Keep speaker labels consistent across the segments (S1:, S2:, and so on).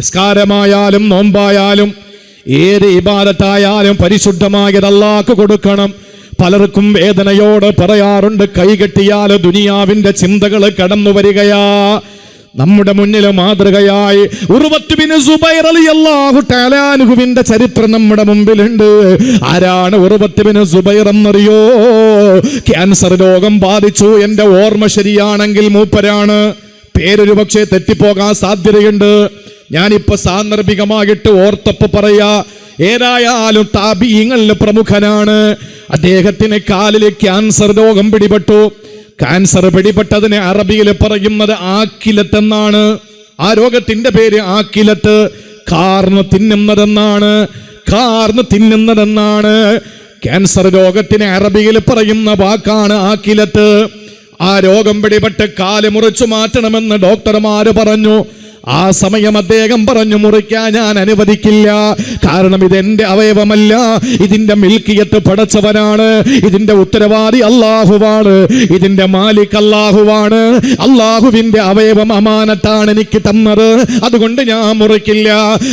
S1: നിസ്കാരമായാലും നോമ്പായാലും ഏത് ഇബാദത്തായാലും പരിശുദ്ധമായത് അല്ലാക്ക് കൊടുക്കണം. പലർക്കും വേദനയോട് പറയാറുണ്ട് കൈകെട്ടിയാൽ ദുനിയാവിന്റെ ചിന്തകൾ കടന്നു വരികയാ. നമ്മുടെ മുന്നിൽ മാതൃകയായി ഉറുവത്തുബിന് ചരിത്രം നമ്മുടെ മുമ്പിലുണ്ട്. ആരാണ് ഉറുവത്തുബിന് സുബൈർ എന്നറിയോ? ക്യാൻസർ രോഗം ബാധിച്ചു. എന്റെ ഓർമ്മ ശരിയാണെങ്കിൽ മൂപ്പരാണ്. പേരൊരു പക്ഷേ തെറ്റിപ്പോകാൻ സാധ്യതയുണ്ട്. ഞാനിപ്പോ സാന്ദർഭികമായിട്ട് ഓർത്തപ്പ് പറയാ ഏതായാലും താപീങ്ങളിൽ പ്രമുഖനാണ്. അദ്ദേഹത്തിന് കാലിൽ ക്യാൻസർ രോഗം പിടിപെട്ടു. ക്യാൻസർ പിടിപെട്ടതിനെ അറബിയിൽ പറയുന്നത് ആക്കിലത്ത് എന്നാണ്. ആ രോഗത്തിന്റെ പേര് ആക്കിലത്ത്. കാർന്ന് തിന്നുന്നതെന്നാണ്. കാർന്ന് തിന്നുന്നതെന്നാണ്. ക്യാൻസർ രോഗത്തിന് അറബിയിൽ പറയുന്ന വാക്കാണ് ആക്കിലത്ത്. ആ രോഗം പിടിപെട്ട് കാൽ മുറിച്ചു മാറ്റണമെന്ന് ഡോക്ടർമാര് പറഞ്ഞു. ആ സമയം അദ്ദേഹം പറഞ്ഞു മുറിക്കാൻ ഞാൻ അനുവദിക്കില്ല. കാരണം ഇതെന്റെ അവയവമല്ല. ഇതിന്റെ മിൽക്കിയത്ത് പടച്ചവനാണ്. ഇതിന്റെ ഉത്തരവാദി അള്ളാഹുവാണ് ഇതിന്റെ മാലിക് അള്ളാഹുവാണ് അള്ളാഹുവിന്റെ അവയവം അമാനത്താണ് എനിക്ക് തന്നത്. അതുകൊണ്ട് ഞാൻ മുറിക്കില്ല.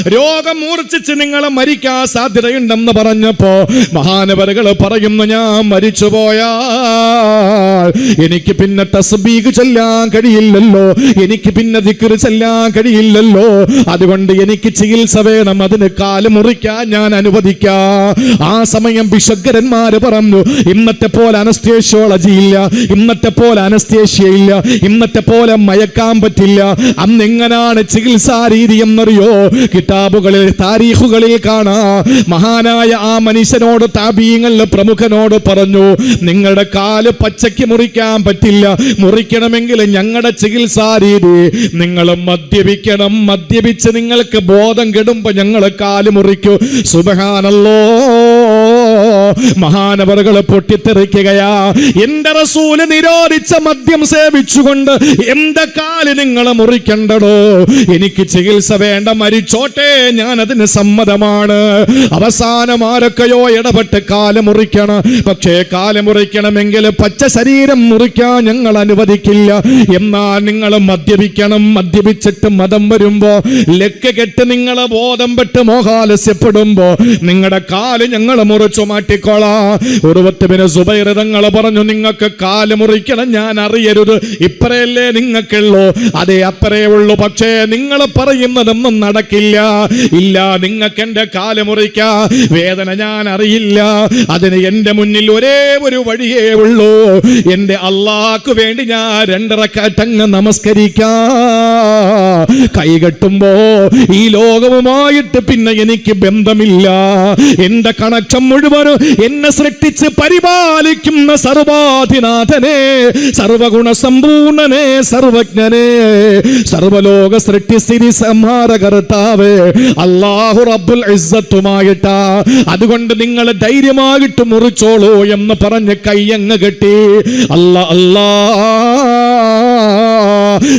S1: രോഗം മൂർച്ഛിച്ച് നിങ്ങളെ മരിക്കാൻ സാധ്യതയുണ്ടെന്ന് പറഞ്ഞപ്പോ മഹാനവരകൾ പറയുന്നു ഞാൻ മരിച്ചു പോയാൽ എനിക്ക് പിന്നെ തസ്ബീഗ് ചെല്ലാൻ കഴിയില്ലല്ലോ. എനിക്ക് പിന്നെ ദിക്ർ ചെല്ലാൻ കഴിയില്ലല്ലോ. അതുകൊണ്ട് എനിക്ക് ചികിത്സ വേണം. അതിന് കാൽ മുറിക്കാൻ ഞാൻ അനുവദിക്കാം. ആ സമയം ബിഷഗ്രന്മാര് പറഞ്ഞു ഇന്നത്തെ പോലെ അനസ്തേഷ്യോളജി ഇല്ല. ഇന്നത്തെ പോലെ അനസ്തേഷ്യ ഇല്ല. ഇന്നത്തെ പോലെ മയക്കാൻ പറ്റില്ല. അന്ന് എങ്ങനാണ് ചികിത്സാ രീതി എന്നറിയോ? കിതാബുകളിൽ താരീഖുകളിൽ കാണാ. മഹാനായ ആ മനുഷ്യനോട് താപീയങ്ങളിൽ പ്രമുഖനോട് പറഞ്ഞു നിങ്ങളുടെ കാൽ പച്ചയ്ക്ക് മുറിക്കാൻ പറ്റില്ല. മുറിക്കണമെങ്കിൽ ഞങ്ങളുടെ ചികിത്സാ രീതി. നിങ്ങൾ മദ്യപിക്കണം മദ്യപിച്ച് നിങ്ങൾക്ക് ബോധം കെടുമ്പോ ഞങ്ങൾ കാൽ മുറിക്കൂ. സുബഹാനല്ലോ. മഹാനവറുകൾ പൊട്ടിത്തെറിക്കുകയാ. എന്റെ റസൂൽ നിരോധിച്ച മദ്യം സേവിച്ചുകൊണ്ട് എന്റെ കാൽ നിങ്ങൾ മുറിക്കണ്ടടോ? എനിക്ക് ചികിത്സ വേണ്ട മരിച്ചോട്ടെ ഞാൻ അതിന് സമ്മതമാണ്. അവസാനം ആരൊക്കെയോ ഇടപെട്ട് കാൽ മുറിക്കണം. പക്ഷേ കാൽ മുറിക്കണമെങ്കിൽ പച്ച ശരീരം മുറിക്കാൻ ഞങ്ങൾ അനുവദിക്കില്ല. എന്നാൽ നിങ്ങൾ മദ്യപിക്കണം മദ്യപിച്ചിട്ട് മതം വരുമ്പോ ലക്ക് കെട്ട് നിങ്ങളെ ബോധം പെട്ട് മോഹാലസ്യപ്പെടുമ്പോ നിങ്ങളുടെ കാൽ ഞങ്ങൾ മുറിച്ചു മാറ്റിക്കോളാ ഉറുവത്തുവിന് സുബൈർ തങ്ങൾ പറഞ്ഞു നിങ്ങൾക്ക് കാൽ മുറിക്കണം ഞാൻ അറിയരുത്. ഇപ്പറയല്ലേ നിങ്ങൾക്കുള്ളൂ. അതേ അപ്പറേ ഉള്ളൂ. പക്ഷേ നിങ്ങൾ പറയുന്നതൊന്നും നടക്കില്ല. ഇല്ല നിങ്ങൾക്ക് എന്റെ കാൽ മുറിക്കാ. വേദന ഞാൻ അറിയില്ല. അതിന് എന്റെ മുന്നിൽ ഒരേ ഒരു വഴിയേ ഉള്ളൂ. എന്റെ അള്ളാക്ക് വേണ്ടി ഞാൻ രണ്ടറക്കാറ്റങ്ങ് നമസ്കരിക്കാ. കൈകെട്ടുമ്പോ ഈ ലോകവുമായിട്ട് പിന്നെ എനിക്ക് ബന്ധമില്ല. എന്റെ കണക്ഷൻ മുഴുവനും എന്നെ സൃഷ്ടിച്ച് പരിപാലിക്കുന്ന സർവാധിനാഥനെ സർവഗുണ സമ്പൂർണനെ സർവജ്ഞനെ സർവലോക സൃഷ്ടിസ്ഥിതി സംഹാരകർത്താവ് അള്ളാഹു റബ്ബുൽ ഇസ്സത്തുമായിട്ട. അതുകൊണ്ട് നിങ്ങൾ ധൈര്യമായിട്ട് മുറിച്ചോളൂ എന്ന് പറഞ്ഞ് കയ്യങ്ങ് കെട്ടി. അല്ല അല്ലാ.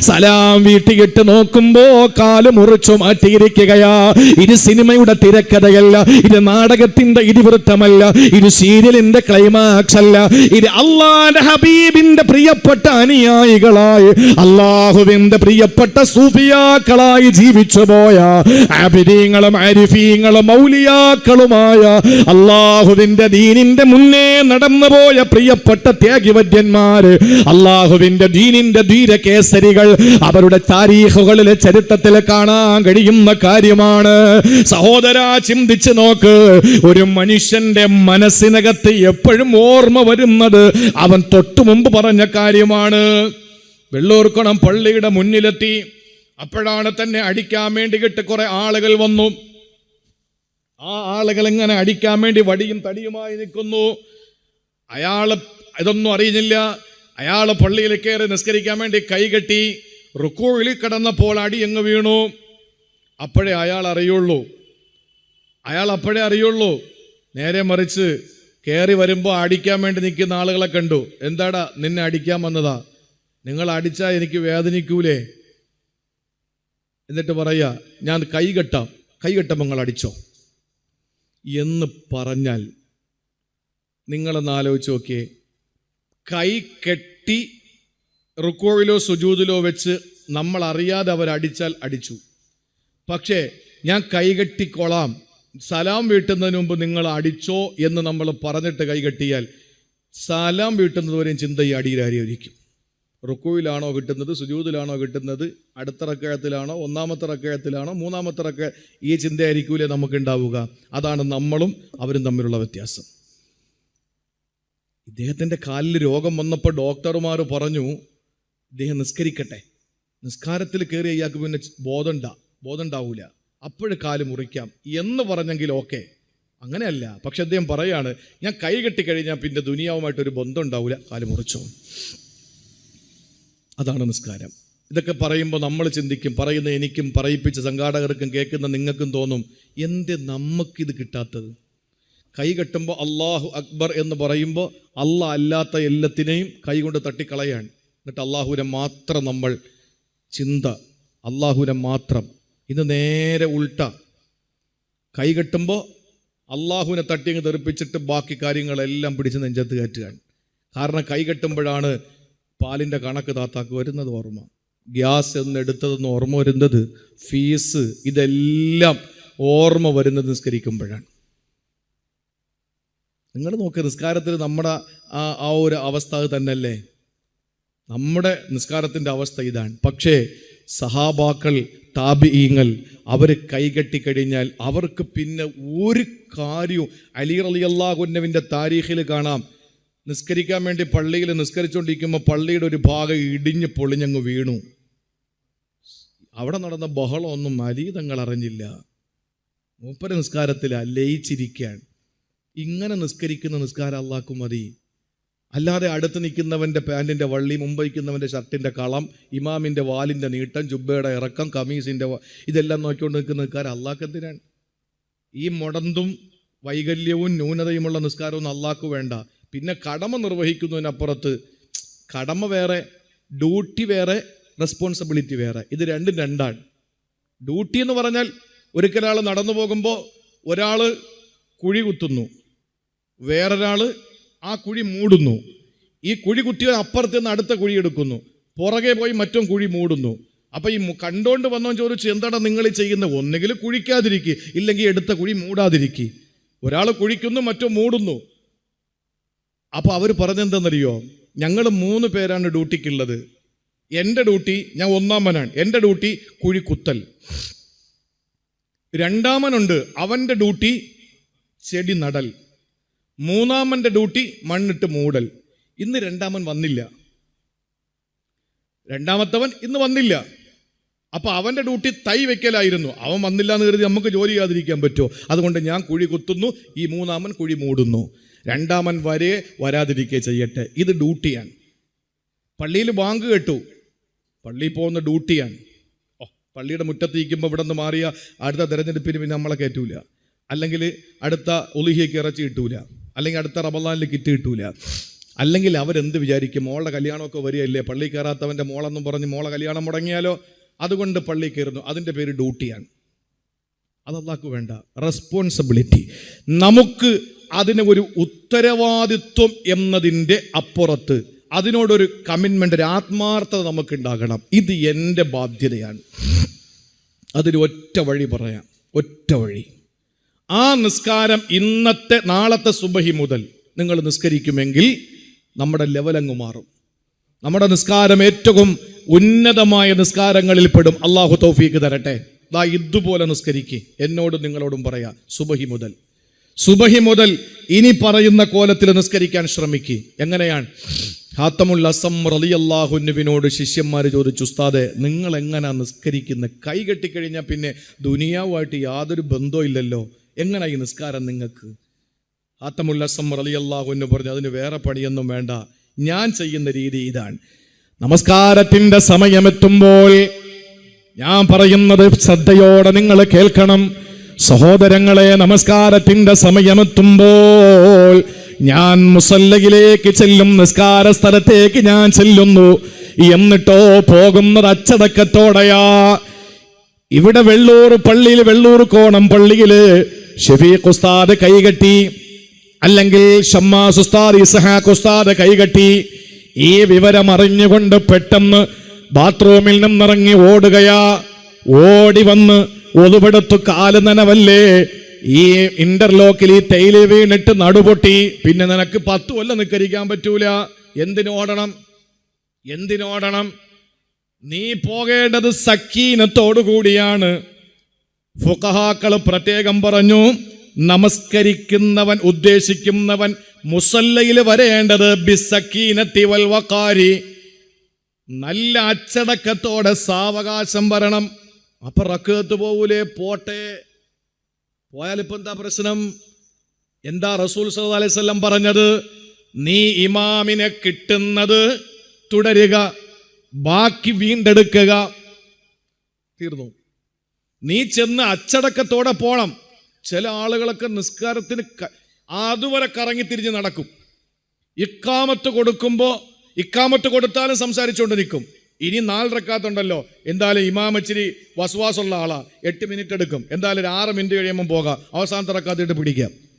S1: സലാം വീട്ടിയിട്ട് നോക്കുമ്പോ കാൽ മുറിച്ചു മാറ്റിയിരിക്കുകയാ. ഇത് സിനിമയുടെ തിരക്കഥയല്ല ഇത് നാടകത്തിന്റെ ഇതിവൃത്തമല്ല ഇത് സീരിയലിന്റെ ക്ലൈമാക്സ് അല്ല. ഇത് അള്ളാന്റെ ഹബീബിന്റെ പ്രിയപ്പെട്ട അനുയായികളായി അള്ളാഹുവിന്റെ പ്രിയപ്പെട്ട സൂഫിയാക്കളായി ജീവിച്ചു പോയ ആബിദീങ്ങളും അരിഫീങ്ങളും മൗലിയാക്കളുമായ അള്ളാഹുവിന്റെ ദീനിന്റെ മുന്നേ നടന്നു പോയ പ്രിയപ്പെട്ട ത്യാഗിവര്യന്മാര് അള്ളാഹുവിന്റെ ദീനിന്റെ ധീരകേസരികൾ അവരുടെ താരീഖുകളിലെ ചരിത്രത്തിൽ കാണാൻ കഴിയുന്ന കാര്യമാണ്. സഹോദര ചിന്തിച്ചു നോക്ക്. ഒരു മനുഷ്യന്റെ മനസ്സിനകത്ത് എപ്പോഴും ഓർമ്മ വരുന്നത് അവൻ തൊട്ടു മുമ്പ് പറഞ്ഞ കാര്യമാണ്. വെള്ളൂർക്കുളം പള്ളിയുടെ മുന്നിലെത്തി. അപ്പോഴാണ് തന്നെ അടിക്കാൻ വേണ്ടിയിട്ട് കുറെ ആളുകൾ വന്നു. ആ ആളുകൾ ഇങ്ങനെ അടിക്കാൻ വേണ്ടി വടിയും തടിയുമായി നിൽക്കുന്നു. അയാൾ ഇതൊന്നും അറിയുന്നില്ല. അയാൾ പള്ളിയിൽ കയറി നിസ്കരിക്കാൻ വേണ്ടി കൈകെട്ടി റുക്കോയിൽ കിടന്നപ്പോൾ അടി എങ്ങ് വീണു. അപ്പോഴേ അയാൾ അറിയുള്ളൂ. അയാൾ അപ്പോഴേ അറിയുള്ളൂ. നേരെ മറിച്ച് കയറി വരുമ്പോൾ അടിക്കാൻ വേണ്ടി നിൽക്കുന്ന ആളുകളെ കണ്ടു. എന്താടാ നിന്നെ അടിക്കാൻ വന്നതാ? നിങ്ങൾ അടിച്ചാൽ എനിക്ക് വേദനിക്കൂലേ? എന്നിട്ട് പറയാ ഞാൻ കൈ കെട്ടാം. കൈ കെട്ടുമ്പോൾ നിങ്ങൾ അടിച്ചോ. എന്ന് പറഞ്ഞാൽ നിങ്ങളൊന്ന് ആലോചിച്ച് നോക്കിയേ. കൈ കെട്ടി റുക്കോയിലോ സുജൂതിലോ വെച്ച് നമ്മൾ അറിയാതെ അവർ അടിച്ചാൽ അടിച്ചു. പക്ഷേ ഞാൻ കൈകെട്ടിക്കൊള്ളാം സലാം വീട്ടുന്നതിന് മുമ്പ് നിങ്ങൾ അടിച്ചോ എന്ന് നമ്മൾ പറഞ്ഞിട്ട് കൈകെട്ടിയാൽ സലാം വീട്ടുന്നതുവരെയും ചിന്ത ഈ അടിയിലായിരിക്കും റുക്കുവിലാണോ കിട്ടുന്നത് സുജൂതിലാണോ കിട്ടുന്നത് അടുത്ത റക്കഴത്തിലാണോ ഒന്നാമത്തെ റക്കഴത്തിലാണോ മൂന്നാമത്തെ റക്ക ഈ ചിന്തയായിരിക്കൂലേ നമുക്കുണ്ടാവുക. അതാണ് നമ്മളും അവരും തമ്മിലുള്ള വ്യത്യാസം. ഇദ്ദേഹത്തിന്റെ കാലിൽ രോഗം വന്നപ്പോൾ ഡോക്ടർമാർ പറഞ്ഞു ഇദ്ദേഹം നിസ്കരിക്കട്ടെ. നിസ്കാരത്തിൽ കയറി ഇയാൾക്ക് പിന്നെ ബോധമുണ്ട ബോധം ഉണ്ടാവൂല അപ്പോഴ് കാൽ മുറിക്കാം. എന്ന് പറഞ്ഞെങ്കിൽ ഓക്കെ. അങ്ങനെയല്ല. പക്ഷെ അദ്ദേഹം പറയാണ് ഞാൻ കൈ കെട്ടിക്കഴിഞ്ഞാൽ പിന്നെ ദുനിയാവുമായിട്ടൊരു ബന്ധം ഉണ്ടാവില്ല കാൽ മുറിച്ചോ. അതാണ് നിസ്കാരം. ഇതൊക്കെ പറയുമ്പോൾ നമ്മൾ ചിന്തിക്കും പറയുന്ന എനിക്കും പറയിപ്പിച്ച സംഘാടകർക്കും കേൾക്കുന്ന നിങ്ങൾക്കും തോന്നും എന്ത് നമുക്കിത് കിട്ടാത്തത്? കൈ കെട്ടുമ്പോൾ അള്ളാഹു അക്ബർ എന്ന് പറയുമ്പോൾ അല്ല അല്ലാത്ത എല്ലാത്തിനെയും കൈകൊണ്ട് തട്ടിക്കളയാണ്. എന്നിട്ട് അള്ളാഹുവിനെ മാത്രം നമ്മൾ ചിന്ത അള്ളാഹുവിനെ മാത്രം. ഇന്ന് നേരെ ഉൾട്ട. കൈ കെട്ടുമ്പോൾ തട്ടി അങ്ങ് തെറിപ്പിച്ചിട്ട് ബാക്കി കാര്യങ്ങളെല്ലാം പിടിച്ച് നെഞ്ചത്ത് കയറ്റുകയാണ്. കാരണം കൈ കെട്ടുമ്പോഴാണ് പാലിന്റെ കണക്ക് താത്താക്ക് വരുന്നത് ഓർമ്മ. ഗ്യാസ് എന്ന് എടുത്തതെന്ന് ഓർമ്മ വരുന്നത് ഫീസ് ഇതെല്ലാം ഓർമ്മ വരുന്നത് നിസ്കരിക്കുമ്പോഴാണ്. നിങ്ങൾ നോക്ക് നിസ്കാരത്തിൽ നമ്മുടെ ആ ആ ഒരു അവസ്ഥ തന്നെയല്ലേ? നമ്മുടെ നിസ്കാരത്തിന്റെ അവസ്ഥ ഇതാണ്. പക്ഷേ സഹാബാക്കൾ താപിയങ്ങൾ അവർ കൈകെട്ടിക്കഴിഞ്ഞാൽ അവർക്ക് പിന്നെ ഒരു കാര്യവും അലി അലി അള്ളാഹുന്നവിന്റെ താരീഖിൽ കാണാം. നിസ്കരിക്കാൻ വേണ്ടി പള്ളിയിൽ നിസ്കരിച്ചുകൊണ്ടിരിക്കുമ്പോൾ പള്ളിയുടെ ഒരു ഭാഗം ഇടിഞ്ഞ് പൊളിഞ്ഞങ്ങ് വീണു. അവിടെ നടന്ന ബഹളമൊന്നും അലീതങ്ങൾ അറിഞ്ഞില്ല. മൂപ്പര നിസ്കാരത്തിൽ ലയിച്ചിരിക്കാൻ ഇങ്ങനെ നിസ്കരിക്കുന്ന നിസ്കാരം അള്ളാഹ്ക്കും മതി. അല്ലാതെ അടുത്ത് നിൽക്കുന്നവന്റെ പാന്റിന്റെ വള്ളി മുമ്പ് നിൽക്കുന്നവന്റെ ഷർട്ടിന്റെ കളം ഇമാമിന്റെ വാലിന്റെ നീട്ടം ജുബയുടെ ഇറക്കം കമീസിന്റെ ഇതെല്ലാം നോക്കിക്കൊണ്ട് നിൽക്കുന്ന നിൽക്കാരം അള്ളാഹ്ക്ക് എന്തിനാണ്? ഈ മുടന്തും വൈകല്യവും ന്യൂനതയുമുള്ള നിസ്കാരമൊന്നും അള്ളാഹ്ക്ക് വേണ്ട. പിന്നെ കടമ നിർവഹിക്കുന്നതിനപ്പുറത്ത് കടമ വേറെ ഡ്യൂട്ടി വേറെ റെസ്പോൺസിബിലിറ്റി വേറെ. ഇത് രണ്ടും രണ്ടാണ്. ഡ്യൂട്ടി എന്ന് പറഞ്ഞാൽ ഒരിക്കലാൾ നടന്നു പോകുമ്പോൾ ഒരാൾ കുഴി കുത്തുന്നു. വേറൊരാൾ ആ കുഴി മൂടുന്നു. ഈ കുഴി കുത്തിയ അപ്പുറത്ത് നിന്ന് അടുത്ത കുഴി എടുക്കുന്നു. പുറകെ പോയി മറ്റും കുഴി മൂടുന്നു. അപ്പൊ ഈ കണ്ടോണ്ട് വന്നവൻ ചോദിച്ചു എന്താണ് നിങ്ങൾ ചെയ്യുന്നത് ഒന്നുകിൽ കുഴിക്കാതിരിക്കുക ഇല്ലെങ്കിൽ എടുത്ത കുഴി മൂടാതിരിക്കുക ഒരാൾ കുഴിക്കുന്നു മറ്റോ മൂടുന്നു. അപ്പൊ അവർ പറഞ്ഞെന്തെന്നറിയോ? ഞങ്ങൾ മൂന്ന് പേരാണ് ഡ്യൂട്ടിക്കുള്ളത്. എന്റെ ഡ്യൂട്ടി ഞാൻ ഒന്നാമനാണ്. എന്റെ ഡ്യൂട്ടി കുഴി കുത്തൽ. രണ്ടാമനുണ്ട്. അവന്റെ ഡ്യൂട്ടി ചെടി നടൽ. മൂന്നാമന്റെ ഡ്യൂട്ടി മണ്ണിട്ട് മൂടൽ. ഇന്ന് രണ്ടാമൻ വന്നില്ല. രണ്ടാമത്തവൻ ഇന്ന് വന്നില്ല. അപ്പോൾ അവന്റെ ഡ്യൂട്ടി തൈ വെക്കലായിരുന്നു. അവൻ വന്നില്ല എന്ന് കരുതി നമുക്ക് ജോലി ചെയ്യാതിരിക്കാൻ പറ്റുമോ? അതുകൊണ്ട് ഞാൻ കുഴി കുത്തുന്നു ഈ മൂന്നാമൻ കുഴി മൂടുന്നു. രണ്ടാമൻ വരെ വരാതിരിക്കുക ചെയ്യട്ടെ. ഇത് ഡ്യൂട്ടിയാണ്. പള്ളിയിൽ ബാങ്ക് കേട്ടു. പള്ളിയിൽ പോകുന്ന ഡ്യൂട്ടിയാണ്. ഓ പള്ളിയുടെ മുറ്റത്ത് ഇരിക്കുമ്പോൾ ഇവിടെ നിന്ന് മാറിയ അടുത്ത തെരഞ്ഞെടുപ്പിന് പിന്നെ നമ്മളെ കയറ്റൂല. അല്ലെങ്കിൽ അടുത്ത ഒലിഹിയക്ക് ഇറച്ചി കിട്ടൂല. അല്ലെങ്കിൽ അടുത്ത റബലാനിൽ കിറ്റ് കിട്ടൂല. അല്ലെങ്കിൽ അവരെന്ത് വിചാരിക്കും? മോളുടെ കല്യാണമൊക്കെ വരികയല്ലേ? പള്ളി കയറാത്തവന്റെ മോളെന്നും പറഞ്ഞ് മോളെ കല്യാണം മുടങ്ങിയാലോ? അതുകൊണ്ട് പള്ളി കയറുന്നു. അതിന്റെ പേര് ഡ്യൂട്ടിയാണ്. അത് വേണ്ട. റെസ്പോൺസിബിലിറ്റി നമുക്ക് അതിന് ഒരു ഉത്തരവാദിത്വം എന്നതിന്റെ അപ്പുറത്ത് അതിനോടൊരു കമ്മിറ്റ്മെന്റ് ഒരു ആത്മാർത്ഥത നമുക്കുണ്ടാകണം. ഇത് എന്റെ ബാധ്യതയാണ്. അതിൽ ഒറ്റ വഴി പറയാം. ഒറ്റ വഴി. ആ നിസ്കാരം ഇന്നത്തെ നാളത്തെ സുബഹി മുതൽ നിങ്ങൾ നിസ്കരിക്കുമെങ്കിൽ നമ്മുടെ ലെവൽ അങ്ങ് മാറും. നമ്മുടെ നിസ്കാരം ഏറ്റവും ഉന്നതമായ നിസ്കാരങ്ങളിൽ പെടും. അള്ളാഹു തൗഫീക്ക് തരട്ടെ. ദാ ഇതുപോലെ നിസ്കരിക്കുക എന്നോടും നിങ്ങളോടും പറയാം സുബഹി മുതൽ. സുബഹി മുതൽ ഇനി പറയുന്ന കോലത്തിൽ നിസ്കരിക്കാൻ ശ്രമിക്കുക എങ്ങനെയാണ്? ഹാത്തമുൽ അസം റലിയല്ലാഹുനുവിനോട് ശിഷ്യന്മാർ ചോദിച്ചു ഉസ്താദെ നിങ്ങൾ എങ്ങനെയാണ് നിസ്കരിക്കുന്നത് കൈ കെട്ടിക്കഴിഞ്ഞാൽ പിന്നെ ദുനിയാവുമായിട്ട് യാതൊരു ബന്ധവും ഇല്ലല്ലോ. എങ്ങനെ ഈ നിസ്കാരം നിങ്ങൾക്ക്? ഹാത്തമുല്ലസം റലിയല്ലാഹു എന്ന് പറഞ്ഞു അതിന് വേറെ പണിയൊന്നും വേണ്ട. ഞാൻ ചെയ്യുന്ന രീതി ഇതാണ്. നമസ്കാരത്തിന്റെ സമയമെത്തുമ്പോൾ ഞാൻ പറയുന്നത് ശ്രദ്ധയോടെ നിങ്ങൾ കേൾക്കണം. സഹോദരങ്ങളെ നമസ്കാരത്തിന്റെ സമയമെത്തുമ്പോൾ ഞാൻ മുസല്ലയിലേക്ക് ചെല്ലും നിസ്കാര സ്ഥലത്തേക്ക് ഞാൻ ചെല്ലുന്നു. എന്നിട്ടോ പോകുന്നത് അച്ചടക്കത്തോടെയാ. ഇവിടെ വെള്ളൂർ പള്ളിയിൽ വെള്ളൂർ കോണം പള്ളിയിൽ ഷെഫീഖ് ഉസ്താദ് കൈകെട്ടി അല്ലെങ്കിൽ ഷമ്മാസ് ഉസ്താദ് ഇസഹാഖ് ഉസ്താദ് കൈകെട്ടി ഈ വിവരം അറിഞ്ഞുകൊണ്ട് പെട്ടെന്ന് ബാത്റൂമിൽ നിന്നിറങ്ങി ഓടുകയാ. ഓടി വന്ന് ഒതുപെടുത്തു കാൽ നനവല്ലേ? ഈ ഇന്റർലോക്കിൽ ഈ തേയില വീണിട്ട് നടുപൊട്ടി. പിന്നെ നിനക്ക് പത്ത് കൊല്ലം നിക്കരിക്കാൻ പറ്റൂല. എന്തിനോടണം എന്തിനോടണം നീ പോകേണ്ടത് സക്കീനത്തോടു കൂടിയാണ് ഫുഖഹാക്കൾ പ്രത്യേകം പറഞ്ഞു നമസ്കരിക്കുന്നവൻ ഉദ്ദേശിക്കുന്നവൻ മുസല്ലയിൽ വരേണ്ടത് ബിസക്കീനത്തി വൽ വഖാരി. നല്ല അച്ചടക്കത്തോടെ സാവകാശം വരണം. അപ്പൊ റക്കത്ത് പോവൂലേ? പോട്ടെ. പോയാലിപ്പോ എന്താ പ്രശ്നം? എന്താ റസൂൽ സല്ലല്ലാഹു അലൈഹി വസല്ലം പറഞ്ഞത്? നീ ഇമാമിനെ കിട്ടുന്നത് തുടരുക ബാക്കി വീണ്ടെടുക്കുക. തീർന്നു. നീ ചെന്ന് അച്ചടക്കത്തോടെ പോണം. ചില ആളുകളൊക്കെ നിസ്കാരത്തിന് അതുവരെ കറങ്ങി തിരിഞ്ഞ് നടക്കും. ഇക്കാമത്ത് കൊടുക്കുമ്പോൾ ഇക്കാമത്ത് കൊടുത്താലും സംസാരിച്ചുകൊണ്ട് നിൽക്കും. ഇനി നാല് റക്കാത്തുണ്ടല്ലോ. എന്തായാലും ഇമാമച്ചിരി വസ്വാസുള്ള ആളാ. എട്ട് മിനിറ്റ് എടുക്കും. എന്തായാലും ഒരു ആറ് മിനിറ്റ് കഴിയുമ്പോൾ പോകാം. അവസാനത്തെ റക്കാത്തിട്ട് പിടിക്കാം.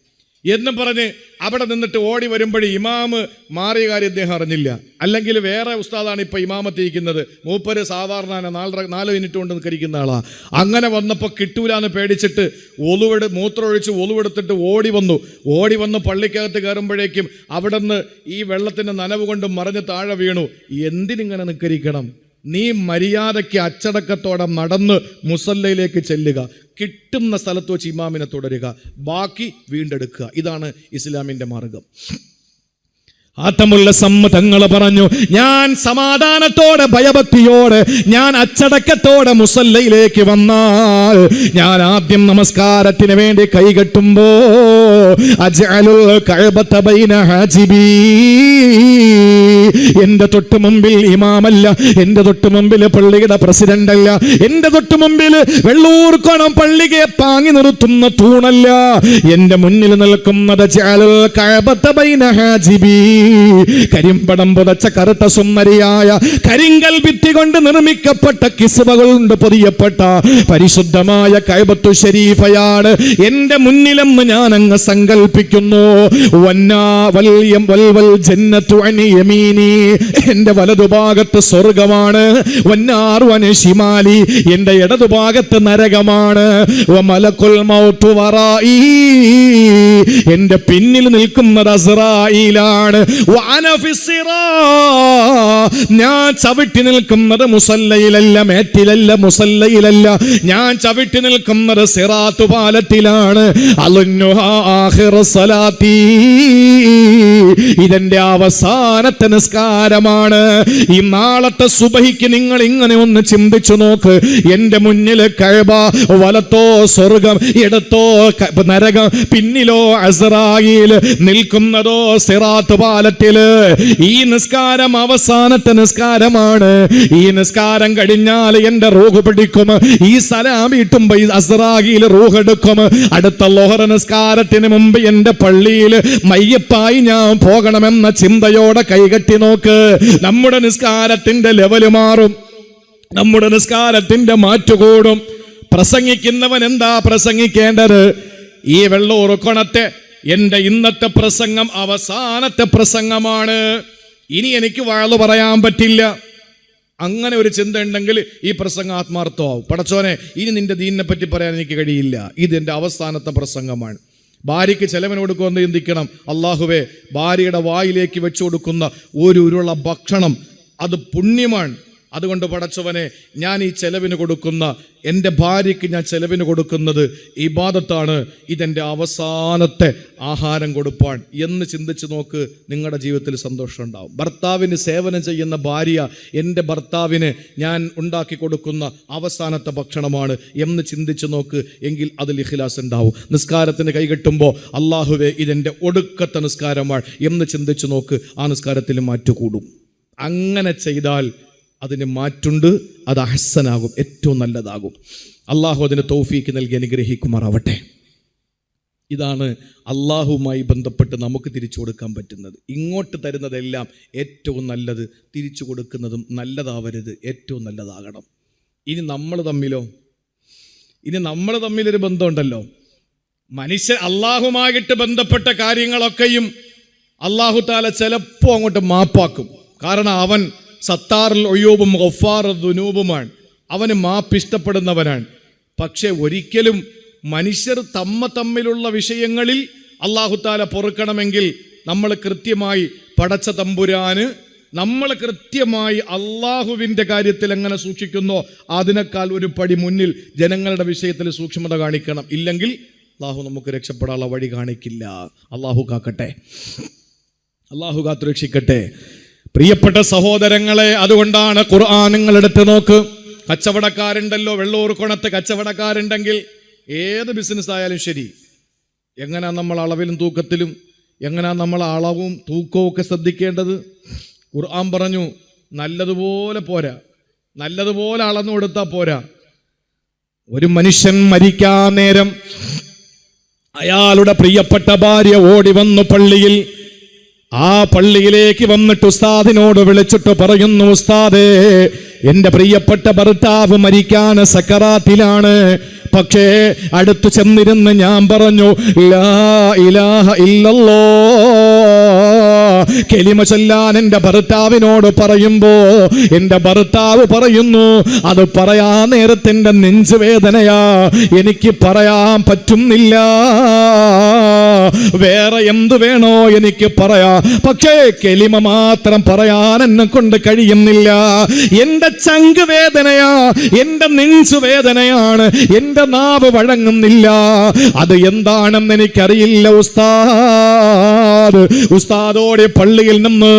S1: എന്നും പറഞ്ഞ് അവിടെ നിന്നിട്ട് ഓടി വരുമ്പോഴേ ഇമാമ് മാറിയ കാര്യം ഇദ്ദേഹം അറിഞ്ഞില്ല. അല്ലെങ്കിൽ വേറെ ഉസ്താദാണ് ഇപ്പൊ ഇമാമത്തിരിക്കുന്നത് മൂപ്പര് സാധാരണ നാല് നാല് മിനിറ്റ് കൊണ്ട് നിൽക്കരിക്കുന്ന ആളാ. അങ്ങനെ വന്നപ്പോൾ കിട്ടൂലെന്ന് പേടിച്ചിട്ട് ഒലുവെട് മൂത്രമൊഴിച്ച് ഒലുവെടുത്തിട്ട് ഓടി വന്നു. ഓടി വന്ന് പള്ളിക്കകത്ത് കയറുമ്പോഴേക്കും അവിടെ നിന്ന് ഈ വെള്ളത്തിന്റെ നനവ് കൊണ്ട് മറിഞ്ഞ് താഴെ വീണു. എന്തിനിങ്ങനെ നിൽക്കരിക്കണം നീ മര്യാദയ്ക്ക് അച്ചടക്കത്തോടെ നടന്ന് മുസല്ലയിലേക്ക് ചെല്ലുക. കിട്ടുന്ന സ്ഥലത്ത് വെച്ച് ഇമാമിനെ തുടരുക. ബാക്കി വീണ്ടെടുക്കുക. ഇതാണ് ഇസ്ലാമിന്റെ മാർഗം. ആത്തമുള്ള സമ്മതങ്ങൾ പറഞ്ഞു ഞാൻ സമാധാനത്തോടെ ഭയഭക്തിയോടെ ഞാൻ അച്ചടക്കത്തോടെ മുസല്ലയിലേക്ക് വന്നാൽ ഞാൻ ആദ്യം നമസ്കാരത്തിന് വേണ്ടി കൈകെട്ടുമ്പോ അജ്അലുൽ കഴബത്തബൈന ബൈന ഹാജിബീ എന്റെ തൊട്ട് മുമ്പിൽ ഇമാമല്ല എന്റെ തൊട്ട് മുമ്പിൽ പള്ളിയുടെ പ്രസിഡന്റ് അല്ല എന്റെ തൊട്ട് മുമ്പിൽ വെള്ളൂർക്കോണം പള്ളിയെ പാങ്ങി നിർത്തുന്ന തൂണല്ല. എന്റെ മുന്നിൽ നിൽക്കുന്നത് കരിമ്പടം പുതച്ച കറുത്ത സുന്ദരിയായ കരിങ്കൽ ഭിത്തി കൊണ്ട് നിർമ്മിക്കപ്പെട്ട കിസ്വകൾ കൊണ്ട് പൊതിയപ്പെട്ട പരിശുദ്ധമായ കൈബത്തു ഷരീഫയാണ് എന്റെ മുന്നിലെന്ന് ഞാൻ അങ്ങ് സങ്കല്പിക്കുന്നു വന്നാ വല്യം വൽവൽ ജന്നത്തു അൻ യമീനി എന്റെ വലതുഭാഗത്ത് സ്വർഗമാണ്. വന്നാറു അൻ ശിമാലി എന്റെ ഇടതുഭാഗത്ത് നരകമാണ്. മൗത്തു വറായി എന്റെ പിന്നിൽ നിൽക്കുന്നത് അസറായിലാണ്. ഞാൻ ചവിട്ടി നിൽക്കുന്നത് മുസല്ലയിലല്ല മേറ്റിലല്ല മുസല്ലയിലല്ല. ഞാൻ ചവിട്ടി നിൽക്കുന്നത് സിറാത്തു പാലത്തിലാണ്. അലുന്നുഹാ ആഹിറ സലാത്തി ഇതെന്റെ അവസാനത്തെ നിസ്കാരമാണ് ഈ നാളത്തെ സുബഹിക്ക് നിങ്ങൾ ഇങ്ങനെ ഒന്ന് ചിന്തിച്ചു നോക്ക്. എന്റെ മുന്നിൽ കഴബ വലത്തോ സ്വർഗം ഇടത്തോ നരകം പിന്നിലോ അസറായിൽ നിൽക്കുന്നതോ സിറാത്ത് പാലത്തിൽ ഈ നിസ്കാരം അവസാനത്തെ നിസ്കാരമാണ്. ഈ നിസ്കാരം കഴിഞ്ഞാൽ എന്റെ റൂഹ് പിടിക്കും. ഈ സലാം വീട്ടുമ്പോ ഈ അസറായിൽ റൂഹ് എടുക്കും. അടുത്ത ലോഹറ നിസ്കാരത്തിന് മുമ്പ് എന്റെ പള്ളിയിൽ മയ്യപ്പായി ഞാൻ പോകണമെന്ന ചിന്തയോടെ കൈകെട്ടി നോക്ക്. നമ്മുടെ നിസ്കാരത്തിന്റെ ലെവൽ മാറും. നമ്മുടെ നിസ്കാരത്തിന്റെ മാറ്റുകൂടും പ്രസംഗിക്കുന്നവൻ എന്താ പ്രസംഗിക്കേണ്ടത്? ഈ വെള്ളം ഉറക്കണത്തെ എന്റെ ഇന്നത്തെ പ്രസംഗം അവസാനത്തെ പ്രസംഗമാണ്. ഇനി എനിക്ക് വാൾ പറയാൻ പറ്റില്ല. അങ്ങനെ ഒരു ചിന്ത ഉണ്ടെങ്കിൽ ഈ പ്രസംഗം ആത്മാർത്ഥമാവും. പടച്ചോനെ ഇനി നിന്റെ ദീനിനെ പറ്റി പറയാൻ എനിക്ക് കഴിയില്ല. ഇത് എന്റെ അവസാനത്തെ പ്രസംഗമാണ്. ഭാര്യയ്ക്ക് ചെലവിന് കൊടുക്കുമെന്ന് ചിന്തിക്കണം. അള്ളാഹുവെ ഭാര്യയുടെ വായിലേക്ക് വെച്ചു കൊടുക്കുന്ന ഒരു ഉരുള ഭക്ഷണം അത് പുണ്യമാണ്. അതുകൊണ്ട് പടച്ചവനെ ഞാൻ ഈ ചെലവിന് കൊടുക്കുന്ന എന്റെ ഭാര്യയ്ക്ക് ഞാൻ ചെലവിന് കൊടുക്കുന്നത് ഇബാദത്താണ്. ഇതെന്റെ അവസാനത്തെ ആഹാരം കൊടുപ്പാൻ. എന്ന് ചിന്തിച്ച് നോക്ക് നിങ്ങളുടെ ജീവിതത്തിൽ സന്തോഷം ഉണ്ടാവും. ഭർത്താവിന് സേവനം ചെയ്യുന്ന ഭാര്യ എന്റെ ഭർത്താവിന് ഞാൻ ഉണ്ടാക്കി കൊടുക്കുന്ന അവസാനത്തെ ഭക്ഷണമാണ് എന്ന് ചിന്തിച്ച് നോക്ക് എങ്കിൽ അതിൽ ഇഖിലാസ് ഉണ്ടാവും. നിസ്കാരത്തിന് കൈകെട്ടുമ്പോൾ അള്ളാഹുവെ ഇതെന്റെ ഒടുക്കത്തെ നിസ്കാരമാണ് എന്ന് ചിന്തിച്ച് നോക്ക് ആ നിസ്കാരത്തിൽ മാറ്റുകൂടും. അങ്ങനെ ചെയ്താൽ അതിന് മാറ്റുണ്ട് അത് അഹസനാകും ഏറ്റവും നല്ലതാകും. അള്ളാഹു അതിന് തൗഫീക്ക് നൽകി അനുഗ്രഹിക്കുമാറാവട്ടെ. ഇതാണ് അള്ളാഹുവുമായി ബന്ധപ്പെട്ട് നമുക്ക് തിരിച്ചു കൊടുക്കാൻ പറ്റുന്നത്. ഇങ്ങോട്ട് തരുന്നതെല്ലാം ഏറ്റവും നല്ലത് തിരിച്ചു കൊടുക്കുന്നതും നല്ലതാവരുത് ഏറ്റവും നല്ലതാകണം. ഇനി നമ്മൾ തമ്മിലോ? ഇനി നമ്മൾ തമ്മിലൊരു ബന്ധമുണ്ടല്ലോ. മനുഷ്യ അള്ളാഹുമായിട്ട് ബന്ധപ്പെട്ട കാര്യങ്ങളൊക്കെയും അള്ളാഹു താല ചിലപ്പോൾ അങ്ങോട്ട് മാപ്പാക്കും. കാരണം അവൻ സത്താറിൽ ഒയ്യൂബും ഗഫാർ ദുനൂബുമാണ്. അവന് മാപ്പ് ഇഷ്ടപ്പെടുന്നവനാണ്. പക്ഷെ ഒരിക്കലും മനുഷ്യർ തമ്മ തമ്മിലുള്ള വിഷയങ്ങളിൽ അള്ളാഹുത്താല പൊറുക്കണമെങ്കിൽ നമ്മൾ കൃത്യമായി പടച്ച തമ്പുരാന് നമ്മൾ കൃത്യമായി അള്ളാഹുവിന്റെ കാര്യത്തിൽ എങ്ങനെ സൂക്ഷിക്കുന്നോ അതിനേക്കാൾ ഒരു പടി മുന്നിൽ ജനങ്ങളുടെ വിഷയത്തിൽ സൂക്ഷ്മത കാണിക്കണം. ഇല്ലെങ്കിൽ അള്ളാഹു നമുക്ക് രക്ഷപ്പെടാനുള്ള വഴി കാണിക്കില്ല. അള്ളാഹു കാക്കട്ടെ. അള്ളാഹു കാത്തുരക്ഷിക്കട്ടെ. പ്രിയപ്പെട്ട സഹോദരങ്ങളെ അതുകൊണ്ടാണ് ഖുർആൻ നിങ്ങൾ എടുത്ത് നോക്ക്. കച്ചവടക്കാരുണ്ടല്ലോ വെള്ളൂർ കുണത്ത് കച്ചവടക്കാരുണ്ടെങ്കിൽ ഏത് ബിസിനസ് ആയാലും ശരി. എങ്ങനെ നമ്മൾ അളവിലും തൂക്കത്തിലും എങ്ങനെയാ നമ്മൾ അളവും തൂക്കവും ഒക്കെ ശ്രദ്ധിക്കേണ്ടത്? ഖുർആൻ പറഞ്ഞു നല്ലതുപോലെ പോരാ. നല്ലതുപോലെ അളന്നു കൊടുത്താൽ പോരാ. ഒരു മനുഷ്യൻ മരിക്കാൻ നേരം അയാളുടെ പ്രിയപ്പെട്ട ഭാര്യ ഓടി വന്നു പള്ളിയിൽ. ആ പള്ളിയിലേക്ക് വന്നിട്ട് ഉസ്താദിനോട് വിളിച്ചിട്ട് പറയുന്നു ഉസ്താദേ എന്റെ പ്രിയപ്പെട്ട ഭർത്താവ് മരിക്കാൻ സക്കറാത്തിലാണ്. പക്ഷേ അടുത്തു ചെന്നിരുന്ന് ഞാൻ പറഞ്ഞു ലാ ഇലാഹ ഇല്ലല്ലോ. കെലിമ ചൊല്ലാൻ എന്റെ ഭർത്താവിനോട് പറയുമ്പോ എന്റെ ഭർത്താവ് പറയുന്നു അത് പറയാ നേരത്തിന്റെ നെഞ്ചുവേദനയാ എനിക്ക് പറയാൻ പറ്റുന്നില്ല. വേറെ എന്ത് വേണോ എനിക്ക് പറയാ. പക്ഷേ കെലിമ മാത്രം പറയാൻ എന്നെ കൊണ്ട് കഴിയുന്നില്ല. എന്റെ ചങ്ക് വേദനയാ. എന്റെ നെഞ്ചു വേദനയാണ്. എന്റെ നാവ് വഴങ്ങുന്നില്ല. അത് എന്താണെന്ന് എനിക്കറിയില്ല ഉസ്താദ് ഉസ്താദോടെ പള്ളിയിൽ നിന്ന്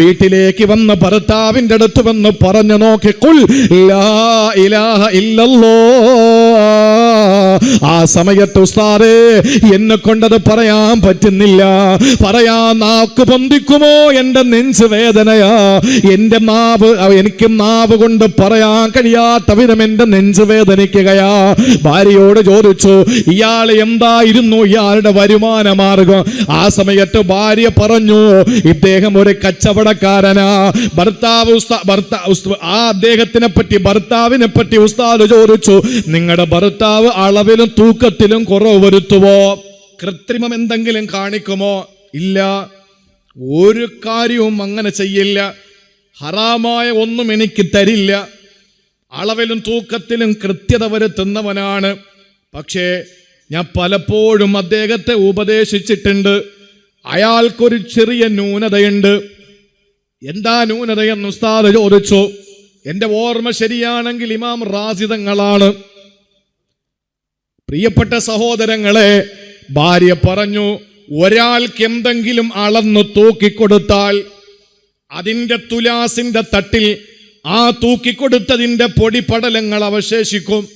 S1: വീട്ടിലേക്ക് വന്ന് ഭർത്താവിന്റെ അടുത്ത് വന്ന് പറഞ്ഞു നോക്കി കുൽ ലാ ഇലാഹ ഇല്ലല്ലോ. ആ സമയത്ത് ഉസ്താദേ എന്നെ കൊണ്ടത് പറയാൻ പറ്റുന്നില്ല. പറയാ നാക്ക് പൊന്തിക്കുമോ? എന്റെ നെഞ്ച് വേദനയാ. എന്റെ നാവ് എനിക്ക് നാവ് കൊണ്ട് പറയാൻ കഴിയാത്ത വിധം എന്റെ നെഞ്ച് വേദനിക്കുകയാ. ഭാര്യയോട് ചോദിച്ചു ഇയാൾ എന്തായിരുന്നു? ഇയാളുടെ വരുമാന മാർഗം? ആ സമയത്ത് ഭാര്യ പറഞ്ഞു ഇദ്ദേഹം ഒരു കച്ചവടക്കാരനാ. ഭർത്താവ് ഭർത്താവ് ആ അദ്ദേഹത്തിനെ പറ്റി ഭർത്താവിനെ പറ്റി ഉസ്താദ് ചോദിച്ചു നിങ്ങളുടെ ഭർത്താവ് അളവിലും തൂക്കത്തിലും കുറവ് വരുത്തുവോ? കൃത്രിമം എന്തെങ്കിലും കാണിക്കുമോ? ഇല്ല. ഒരു കാര്യവും അങ്ങനെ ചെയ്യില്ല. ഹറാമായ ഒന്നും എനിക്ക് തരില്ല. അളവിലും തൂക്കത്തിലും കൃത്യത വരുത്തുന്നവനാണ്. പക്ഷേ ഞാൻ പലപ്പോഴും അദ്ദേഹത്തെ ഉപദേശിച്ചിട്ടുണ്ട്. അയാൾക്കൊരു ചെറിയ ന്യൂനതയുണ്ട്. എന്താ ന്യൂനതയെന്ന് ഉസ്താദ് ചോദിച്ചു. എന്റെ ഓർമ്മ ശരിയാണെങ്കിൽ ഇമാം റാസിതങ്ങളാണ് പ്രിയപ്പെട്ട സഹോദരങ്ങളെ ഭാര്യ പറഞ്ഞു ഒരാൾക്ക് എന്തെങ്കിലും അളന്ന് തൂക്കിക്കൊടുത്താൽ അതിന്റെ തുലാസിന്റെ തട്ടിൽ ആ തൂക്കിക്കൊടുത്തതിന്റെ പൊടിപടലങ്ങൾ അവശേഷിക്കും.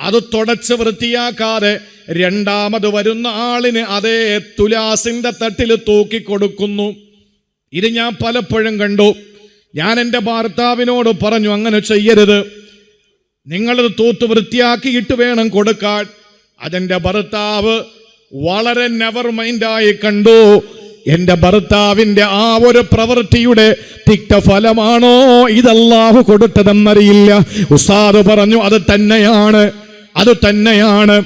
S1: അത് തുടച്ച് വൃത്തിയാക്കാതെ രണ്ടാമത് വരുന്ന ആളിന് അതേ തുലാസിന്റെ തട്ടിൽ തൂക്കിക്കൊടുക്കുന്നു. ഇത് ഞാൻ പലപ്പോഴും കണ്ടു. ഞാൻ എന്റെ ഭർത്താവിനോട് പറഞ്ഞു അങ്ങനെ ചെയ്യരുത്. നിങ്ങളത് തൂത്ത് വൃത്തിയാക്കിയിട്ട് വേണം കൊടുക്കാൻ. അതെന്റെ ഭർത്താവ് വളരെ നെവർ മൈൻഡായി കണ്ടു. എന്റെ ഭർത്താവിന്റെ ആ ഒരു പ്രവൃത്തിയുടെ തിക്ത ഫലമാണോ ഇതല്ലാഹു കൊടുത്തതെന്നറിയില്ല. ഉസാദ് പറഞ്ഞു അത് തന്നെയാണ് അത് തന്നെയാണ്.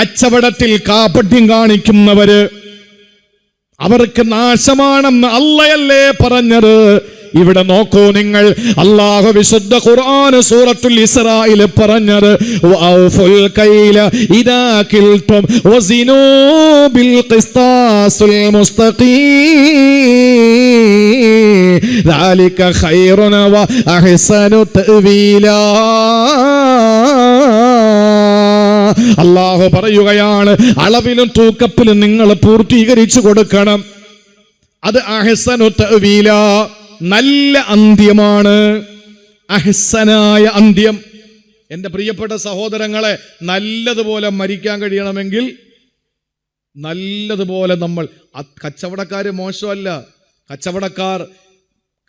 S1: കച്ചവടത്തിൽ കാപ്പട്യം കാണിക്കുന്നവര് അവർക്ക് നാശമാണെന്ന് അല്ലയല്ലേ പറഞ്ഞത്? ഇവിടെ നോക്കൂ നിങ്ങൾ അള്ളാഹു വിശുദ്ധ ഖുർആൻ സൂറത്തുൽ ഇസ്രായിൽ പറഞ്ഞത് വഔഫുൽ കൈല ഇദാ കിൽതും വസിനൂ ബിൽ ഖിസ്താസുൽ മുസ്തഖീം ذلك خير وأحسن تأويلا അള്ളാഹു പറയുകയാണ് അളവിലും തൂക്കപ്പിലും നിങ്ങൾ പൂർത്തീകരിച്ചു കൊടുക്കണം അത് അഹസനു തഅ്വീല നല്ല അന്ത്യമാണ്. അഹസനായ അന്ത്യം. എന്റെ പ്രിയപ്പെട്ട സഹോദരങ്ങളെ നല്ലതുപോലെ മരിക്കാൻ കഴിയണമെങ്കിൽ നല്ലതുപോലെ നമ്മൾ കച്ചവടക്കാർ മോശമല്ല. കച്ചവടക്കാർ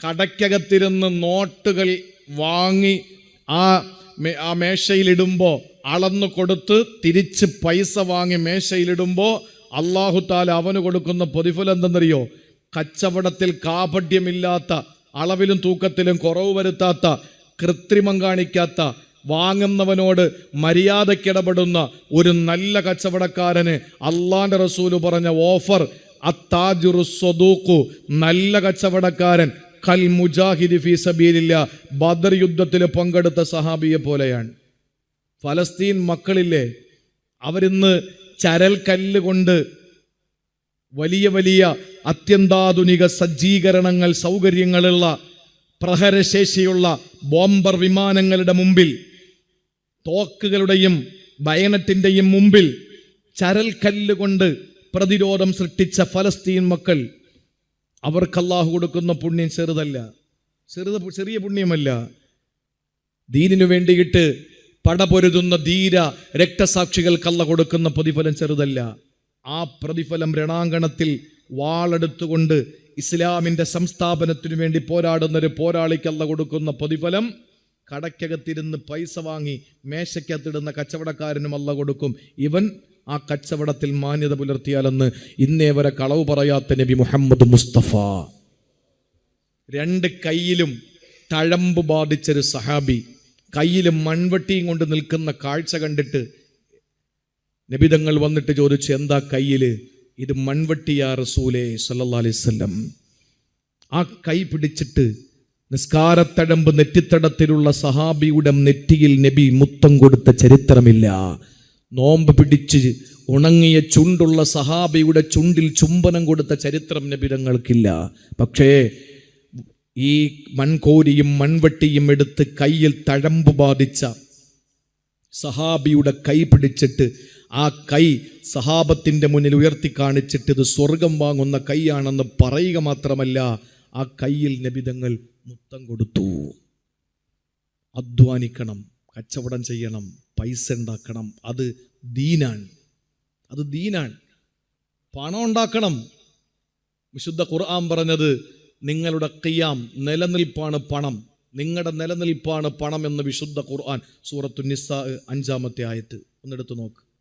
S1: കടയ്ക്കകത്തിരുന്ന് നോട്ടുകൾ വാങ്ങി ആ ആ മേശയിലിടുമ്പോൾ അളന്നു കൊടുത്ത് തിരിച്ച് പൈസ വാങ്ങി മേശയിലിടുമ്പോൾ അള്ളാഹുത്താൽ അവന് കൊടുക്കുന്ന പ്രതിഫലം എന്തെന്നറിയോ? കച്ചവടത്തിൽ കാപഢ്യമില്ലാത്ത അളവിലും തൂക്കത്തിലും കുറവ് വരുത്താത്ത കൃത്രിമം കാണിക്കാത്ത വാങ്ങുന്നവനോട് മര്യാദയ്ക്കിടപെടുന്ന ഒരു നല്ല കച്ചവടക്കാരന് അള്ളാന്റെ റസൂൽ പറഞ്ഞ ഓഫർ അത്താജുറു സ്വദൂഖു നല്ല കച്ചവടക്കാരൻ കൽ മുജാഹിദി ഫി സബീലില്ല ബദർ യുദ്ധത്തിൽ പങ്കെടുത്ത സഹാബിയെ പോലെയാണ്. ഫലസ്തീൻ മക്കളില്ലേ അവരിന്ന് ചരൽ കല്ല് കൊണ്ട് വലിയ വലിയ അത്യന്താധുനിക സജ്ജീകരണങ്ങൾ സൗകര്യങ്ങളുള്ള പ്രഹരശേഷിയുള്ള ബോംബർ വിമാനങ്ങളുടെ മുമ്പിൽ തോക്കുകളുടെയും ബയനറ്റിന്റെയും മുമ്പിൽ ചരൽക്കല്ല് കൊണ്ട് പ്രതിരോധം സൃഷ്ടിച്ച ഫലസ്തീൻ മക്കൾ അവർക്ക് അള്ളാഹു കൊടുക്കുന്ന പുണ്യം ചെറുതല്ല. ചെറുത ചെറിയ പുണ്യമല്ല. ദീനിനു വേണ്ടിയിട്ട് പടപൊരുതുന്ന ധീര രക്തസാക്ഷികൾക്കല്ല കൊടുക്കുന്ന പ്രതിഫലം ചെറുതല്ല. ആ പ്രതിഫലം രണാങ്കണത്തിൽ വാളെടുത്തുകൊണ്ട് ഇസ്ലാമിന്റെ സംസ്ഥാപനത്തിനു വേണ്ടി പോരാടുന്ന ഒരു പോരാളിക്കല്ല കൊടുക്കുന്ന പ്രതിഫലം കടയ്ക്കകത്തിരുന്ന് പൈസ വാങ്ങി മേശയ്ക്കകത്തിടുന്ന കച്ചവടക്കാരനും അല്ല കൊടുക്കും. ഇവൻ ആ കച്ചവടത്തിൽ മാന്യത പുലർത്തിയാലെന്ന് ഇന്നേ വരെ കളവ് പറയാത്ത നബി മുഹമ്മദ് മുസ്തഫ. രണ്ട് കയ്യിലും തഴമ്പ് ബാധിച്ചൊരു സഹാബി കയ്യിലും മൺവെട്ടിയും കൊണ്ട് നിൽക്കുന്ന കാഴ്ച കണ്ടിട്ട് നബിതങ്ങൾ വന്നിട്ട് ചോദിച്ചു എന്താ കയ്യിൽ ഇത് മൺവെട്ടിയാ റസൂലേ സല്ലാ അലൈഹി വസല്ലം. ആ കൈ പിടിച്ചിട്ട് നിസ്കാരത്തഴമ്പ് നെറ്റിത്തടത്തിലുള്ള സഹാബിയുടെ നെറ്റിയിൽ നബി മുത്തം കൊടുത്ത ചരിത്രമില്ല. നോമ്പ് പിടിച്ച് ഉണങ്ങിയ ചുണ്ടുള്ള സഹാബിയുടെ ചുണ്ടിൽ ചുംബനം കൊടുത്ത ചരിത്രം നബിതങ്ങൾക്കില്ല. പക്ഷേ ഈ മൺകോരിയും മൺവെട്ടിയും എടുത്ത് കയ്യിൽ തഴമ്പ് ബാധിച്ച സഹാബിയുടെ കൈ പിടിച്ചിട്ട് ആ കൈ സഹാബത്തിന്റെ മുന്നിൽ ഉയർത്തി കാണിച്ചിട്ട് ഇത് സ്വർഗം വാങ്ങുന്ന കൈയാണെന്ന് പറയുക മാത്രമല്ല ആ കയ്യിൽ നബിതങ്ങൾ മുത്തം കൊടുത്തു. അധ്വാനിക്കണം കച്ചവടം ചെയ്യണം പൈസ ഉണ്ടാക്കണം. അത് ദീനാണ്. അത് ദീനാണ്. പണം ഉണ്ടാക്കണം. വിശുദ്ധ ഖുർആൻ പറഞ്ഞത് നിങ്ങളുടെ ഖിയാം നിലനിൽപ്പാണ് പണം. നിങ്ങളുടെ നിലനിൽപ്പാണ് പണം എന്ന് വിശുദ്ധ ഖുർആൻ സൂറത്തു നിസ്സാ അഞ്ചാമത്തെ ആയത്ത്. ഒന്നെടുത്ത് നോക്ക്.